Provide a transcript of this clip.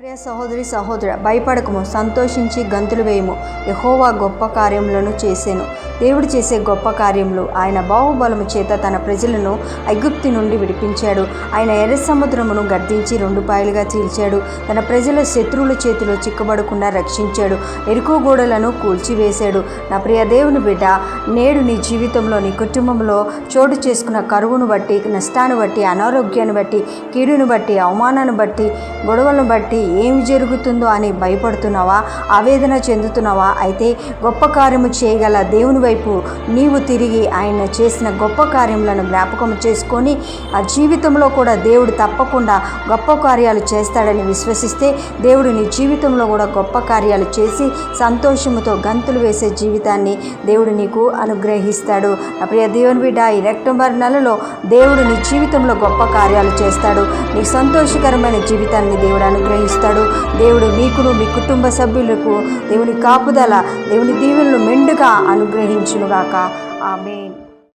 ప్రియ సహోదరి సహోదర భయపడకము సంతోషించి గంతులు వేయము. యహోవా గొప్ప కార్యములను చేసాను. దేవుడు చేసే గొప్ప కార్యములు ఆయన బాహుబలము చేత తన ప్రజలను ఐగుప్తి నుండి విడిపించాడు. ఆయన ఎర్ర సముద్రమును గర్దించి రెండు పాయలుగా చీల్చాడు. తన ప్రజల శత్రువుల చేతిలో చిక్కబడకుండా రక్షించాడు. ఎరుకో గోడలను కూల్చివేశాడు. నా ప్రియ దేవుని బిడ్డ నేడు నీ జీవితంలో నీ కుటుంబంలో చోటు చేసుకున్న కరువును బట్టి నష్టాన్ని బట్టి అనారోగ్యాన్ని బట్టి కీడును బట్టి అవమానాన్ని బట్టి గొడవలను బట్టి ఏమి జరుగుతుందో అని భయపడుతున్నావా? ఆవేదన చెందుతున్నావా? అయితే గొప్ప కార్యము చేయగల దేవుని వైపు నీవు తిరిగి ఆయన చేసిన గొప్ప కార్యములను జ్ఞాపకం చేసుకొని ఆ జీవితంలో కూడా దేవుడు తప్పకుండా గొప్ప కార్యాలు చేస్తాడని విశ్వసిస్తే దేవుడు నీ జీవితంలో కూడా గొప్ప కార్యాలు చేసి సంతోషముతో గంతులు వేసే జీవితాన్ని దేవుడు నీకు అనుగ్రహిస్తాడు. ప్రియ దేవుని బిడ్డ ఈ అక్టోబర్ నెలలో దేవుడు నీ జీవితంలో గొప్ప కార్యాలు చేస్తాడు. నీకు సంతోషకరమైన జీవితాన్ని దేవుడు అనుగ్రహిస్తాడు. దేవుడు మీకును మీ కుటుంబ సభ్యులకు దేవుని కాపుదల దేవుని దీవెనలు మెండుగా అనుగ్రహించునుగాక. ఆమెన్.